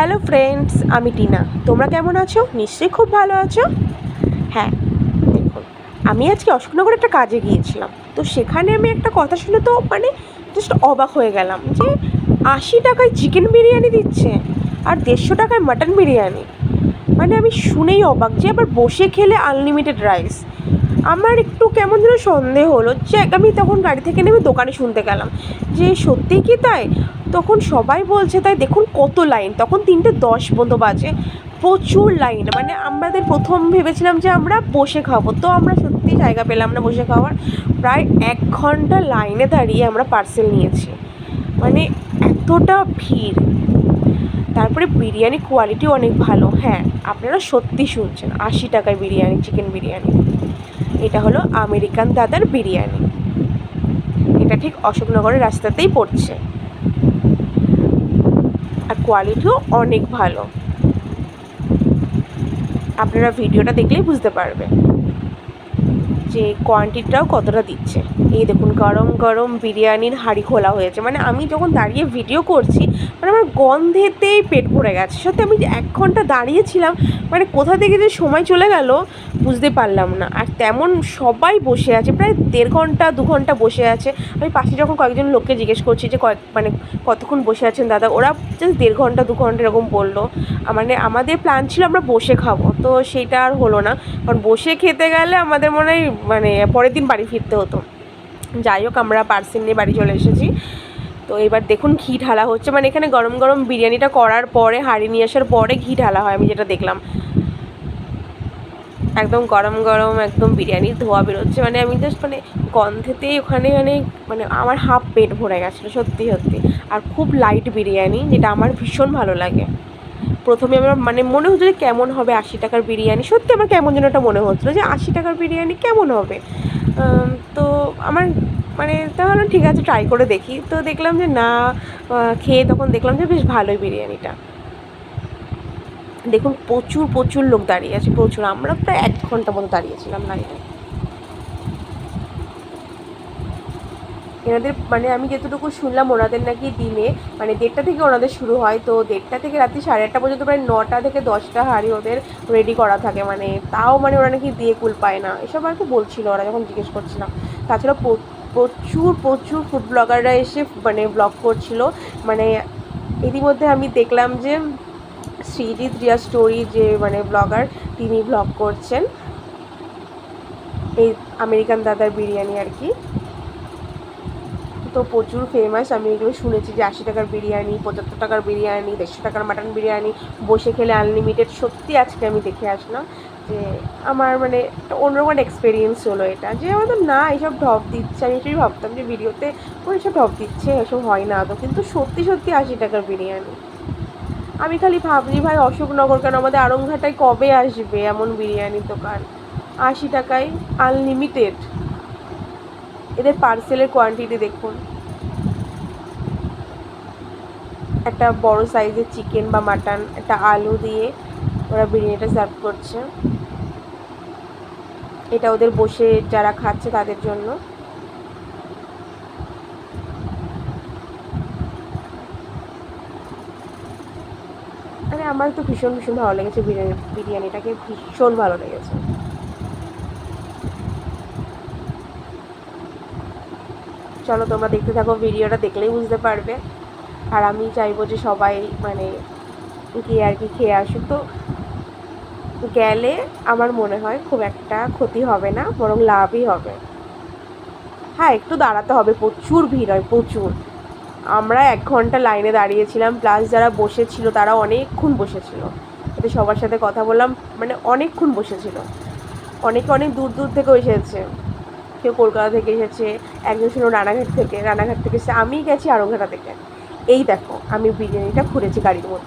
Hello friends আমি টিনা। তোমরা কেমন আছো? নিশ্চয়ই খুব ভালো আছো। হ্যাঁ দেখুন, আমি আজকে অশোকনগর একটা কাজে গিয়েছিলাম। তো সেখানে আমি একটা কথা শুনে তো মানে জাস্ট অবাক হয়ে গেলাম যে আশি টাকায় চিকেন বিরিয়ানি দিচ্ছে আর দেড়শো টাকায় মাটন বিরিয়ানি। মানে আমি শুনেই অবাক যে আবার বসে খেলে আনলিমিটেড রাইস আমার একটু কেমন যেন সন্দেহ হলো। যে আমি তখন গাড়ি থেকে নেমে দোকানে শুনতে গেলাম। যে সত্যিই কি তাই? তখন সবাই বলছে, তাই দেখুন কত লাইন তখন তিনটে দশ পর্যন্ত বাজে। প্রচুর লাইন মানে আমাদের প্রথম ভেবেছিলাম যে আমরা বসে খাব, তো আমরা সত্যি জায়গা পেলাম না বসে খাওয়ার। প্রায় এক ঘণ্টা লাইনে দাঁড়িয়ে আমরা পার্সেল নিয়েছি। মানে এতটা ভিড়। তারপরে বিরিয়ানি কোয়ালিটি অনেক ভালো হ্যাঁ আপনারা সত্যি শুনছেন, আশি টাকায় বিরিয়ানি চিকেন বিরিয়ানি। এটা হলো আমেরিকান দাদার বিরিয়ানি। এটা ঠিক অশোকনগরের রাস্তাতেই পড়ছে। কোয়ালিটিও অনেক ভালো। আপনারা ভিডিওটা দেখলেই বুঝতে পারবে যে কোয়ান্টিটিটাও কতটা দিচ্ছে। এই দেখুন, গরম গরম বিরিয়ানির হাঁড়ি খোলা হয়েছে। মানে আমি যখন দাঁড়িয়ে ভিডিও করছি মানে আমার গন্ধেতেই পেট ভরে গেছে। সত্যি আমি এক ঘণ্টা দাঁড়িয়েছিলাম মানে কোথা থেকে যে সময় চলে গেল বুঝতে পারলাম না। আর তেমন সবাই বসে আছে, প্রায় দেড় ঘণ্টা, দু ঘণ্টা বসে আছে। আমি পাশে যখন কয়েকজন লোককে জিজ্ঞেস করছি যে কয়েক মানে কতক্ষণ বসে আছেন দাদা, ওরা জাস্ট দেড় ঘণ্টা, দু ঘণ্টা এরকম বলল। মানে আমাদের প্ল্যান ছিল আমরা বসে খাব, তো সেটা আর হলো না। কারণ বসে খেতে গেলে আমাদের মনে হয় মানে পরের দিন বাড়ি ফিরতে হতো। যাই হোক, আমরা পার্সেল নিয়ে বাড়ি চলে এসেছি। তো এবার দেখুন ঘি ঢালা হচ্ছে। মানে এখানে গরম গরম বিরিয়ানিটা করার পরে, হাঁড়ি নিয়ে আসার পরে ঘি ঢালা হয়, আমি যেটা দেখলাম। একদম গরম গরম একদম বিরিয়ানির ধোয়া বেরোচ্ছে। মানে আমি জাস্ট মানে গন্ধেতেই ওখানে মানে মানে আমার হাফ পেট ভরে গেছিল, সত্যি সত্যি। আর খুব লাইট বিরিয়ানি, যেটা আমার ভীষণ ভালো লাগে। প্রথমে আমার মানে মনে হচ্ছিল কেমন হবে আশি টাকার বিরিয়ানি? সত্যি আমার কেমন যেন একটা মনে হচ্ছিল যে আশি টাকার বিরিয়ানি কেমন হবে? তো আমার মানে তাহলে ঠিক আছে ট্রাই করে দেখি। তো দেখলাম যে না খেয়ে তখন দেখলাম যে বেশ ভালোই বিরিয়ানিটা। দেখুন প্রচুর প্রচুর লোক দাঁড়িয়ে আছে, প্রচুর। আমরা প্রায় এক ঘণ্টা মতো দাঁড়িয়েছিলাম লাইনে। এনাদের মানে আমি যেতটুকু শুনলাম, ওনাদের নাকি দিনে মানে দেড়টা থেকে ওনাদের শুরু হয়, তো দেড়টা থেকে রাত্রি সাড়ে আটটা পর্যন্ত প্রায় নটা থেকে দশটা হাঁড়ি ওদের রেডি করা থাকে। মানে তাও মানে ওরা নাকি দিয়ে কুল পায় না। এসব আর কি বলছিল ওরা, যখন জিজ্ঞেস করছিলাম। তাছাড়া প্রচুর প্রচুর ফুড ব্লগাররা এসে মানে ব্লগ করছিল। মানে ইতিমধ্যে আমি দেখলাম যে শ্রীজিৎ রিয়া স্টোরি যে মানে ব্লগার তিনি ব্লগ করছেন। এই আমেরিকান দাদার বিরিয়ানি আর কি। তো প্রচুর ফেমাস আমি এগুলো শুনেছি যে আশি টাকার বিরিয়ানি, পঁচাত্তর টাকার বিরিয়ানি, দেড়শো টাকার মাটন বিরিয়ানি, বসে খেলে আনলিমিটেড সত্যি আজকে আমি দেখে আসলাম। যে আমার মানে একটা অন্যরকম এক্সপিরিয়েন্স হলো এটা। যে আমাদের না, এইসব ঢপ দিচ্ছে। আমি এটাই ভাবতাম যে ভিডিওতে ও এইসব ঢপ দিচ্ছে, এসব হয় না তো। কিন্তু সত্যি সত্যি আশি টাকার বিরিয়ানি। আমি খালি ভাবছি, ভাই, অশোকনগর কেন? আমাদের আড়ংঘাটায় কবে আসবে এমন বিরিয়ানির দোকান? আশি টাকায় আনলিমিটেড এদের পার্সেলের কোয়ান্টিটি দেখুন। একটা বড় সাইজের চিকেন বা মাটন একটা আলু দিয়ে ওরা বিরিয়ানিটা সার্ভ করছে। এটা ওদের বসে যারা খাচ্ছে তাদের জন্য। মানে আমার তো ভীষণ ভীষণ ভালো লেগেছে বিরিয়ানি, বিরিয়ানিটাকে ভীষণ ভালো লেগেছে। চলো তোমরা দেখতে থাকো, ভিডিওটা দেখলেই বুঝতে পারবে। আর আমি চাইব যে সবাই মানে গিয়ে আর কি খেয়ে আসুক। তো গেলে আমার মনে হয় খুব একটা ক্ষতি হবে না, বরং লাভই হবে। হ্যাঁ একটু দাঁড়াতে হবে, প্রচুর ভিড় হয়, প্রচুর। আমরা এক ঘণ্টা লাইনে দাঁড়িয়েছিলাম প্লাস যারা বসেছিল, তারা অনেকক্ষণ বসেছিল। এতে সবার সাথে কথা বললাম মানে অনেকক্ষণ বসেছিল। অনেকে অনেক দূর দূর থেকে এসেছে। কেউ কলকাতা থেকে এসেছে, একজন ছিল রানাঘাট থেকে রানাঘাট থেকে এসেছে আমি গেছি আরংঘাটা থেকে। এই দেখো, আমি বিরিয়ানিটা ঘুরেছি গাড়ির মধ্যে।